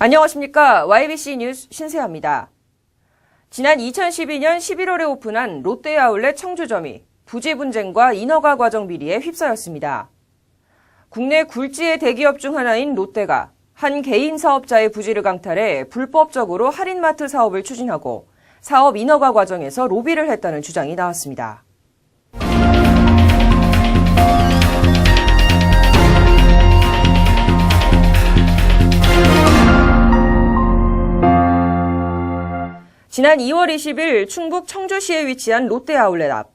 안녕하십니까. YBC 뉴스 신세아입니다. 지난 2012년 11월에 오픈한 롯데 아울렛 청주점이 부지 분쟁과 인허가 과정 비리에 휩싸였습니다. 국내 굴지의 대기업 중 하나인 롯데가 한 개인 사업자의 부지를 강탈해 불법적으로 할인마트 사업을 추진하고 사업 인허가 과정에서 로비를 했다는 주장이 나왔습니다. 지난 2월 20일 충북 청주시에 위치한 롯데 아울렛 앞.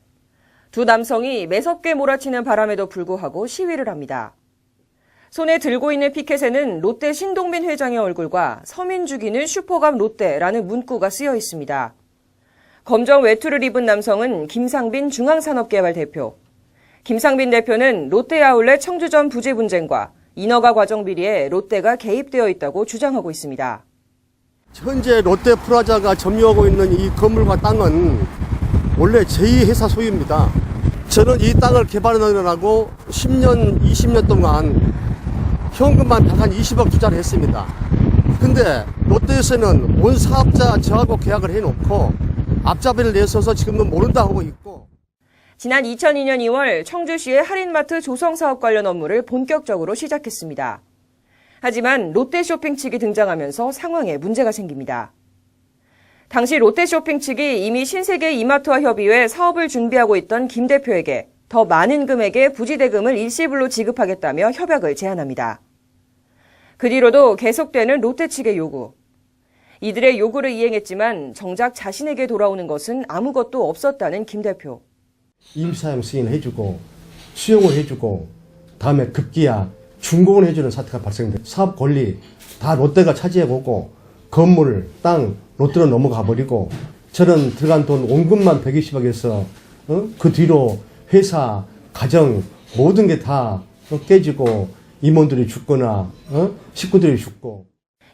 두 남성이 매섭게 몰아치는 바람에도 불구하고 시위를 합니다. 손에 들고 있는 피켓에는 롯데 신동빈 회장의 얼굴과 서민 죽이는 슈퍼감 롯데라는 문구가 쓰여 있습니다. 검정 외투를 입은 남성은 김상빈 중앙산업개발 대표. 김상빈 대표는 롯데 아울렛 청주점 부지 분쟁과 인허가 과정 비리에 롯데가 개입되어 있다고 주장하고 있습니다. 현재 롯데 프라자가 점유하고 있는 이 건물과 땅은 원래 제2회사 소유입니다. 저는 이 땅을 개발하느라고 10년, 20년 동안 현금만 한 20억 투자를 했습니다. 근데 롯데에서는 온 사업자 저하고 계약을 해놓고 앞잡이를 내서서 지금은 모른다 하고 있고 지난 2002년 2월 청주시의 할인마트 조성 사업 관련 업무를 본격적으로 시작했습니다. 하지만 롯데 쇼핑 측이 등장하면서 상황에 문제가 생깁니다. 당시 롯데 쇼핑 측이 이미 신세계 이마트와 협의해 사업을 준비하고 있던 김 대표에게 더 많은 금액의 부지대금을 일시불로 지급하겠다며 협약을 제안합니다. 그 뒤로도 계속되는 롯데 측의 요구. 이들의 요구를 이행했지만 정작 자신에게 돌아오는 것은 아무것도 없었다는 김 대표. 임사용 승인해주고 수용을 해주고 다음에 급기야 준공을 해주는 사태가 발생돼 사업 권리 다 롯데가 차지해보고 건물, 땅 롯데로 넘어가 버리고 저는 들어간 돈 원금만 120억에서 어? 그 뒤로 회사, 가정 모든 게 다 깨지고 임원들이 죽거나 어? 식구들이 죽고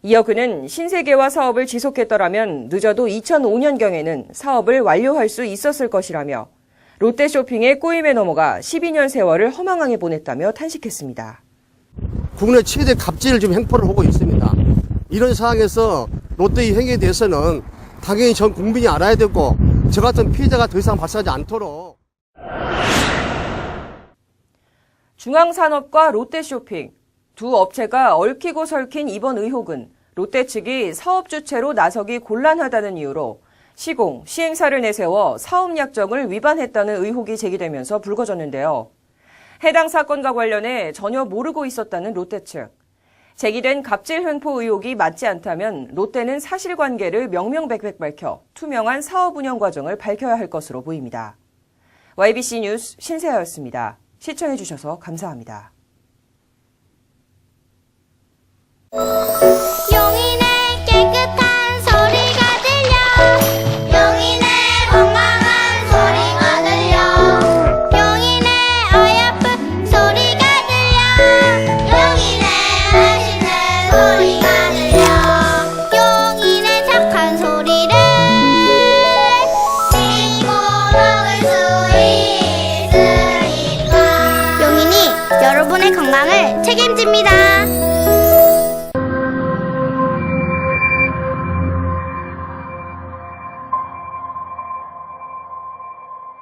이어 그는 신세계와 사업을 지속했더라면 늦어도 2005년경에는 사업을 완료할 수 있었을 것이라며 롯데쇼핑의 꼬임에 넘어가 12년 세월을 허망하게 보냈다며 탄식했습니다. 국내 최대 갑질 지금 행포를 하고 있습니다. 이런 상황에서 롯데의 행위에 대해서는 당연히 전 국민이 알아야 되고 저 같은 피해자가 더 이상 발생하지 않도록 중앙산업과 롯데쇼핑 두 업체가 얽히고 설킨 이번 의혹은 롯데 측이 사업 주체로 나서기 곤란하다는 이유로 시공, 시행사를 내세워 사업 약정을 위반했다는 의혹이 제기되면서 불거졌는데요. 해당 사건과 관련해 전혀 모르고 있었다는 롯데 측. 제기된 갑질 횡포 의혹이 맞지 않다면 롯데는 사실관계를 명명백백 밝혀 투명한 사업 운영 과정을 밝혀야 할 것으로 보입니다. YBC 뉴스 신세아였습니다. 시청해주셔서 감사합니다. 책임집니다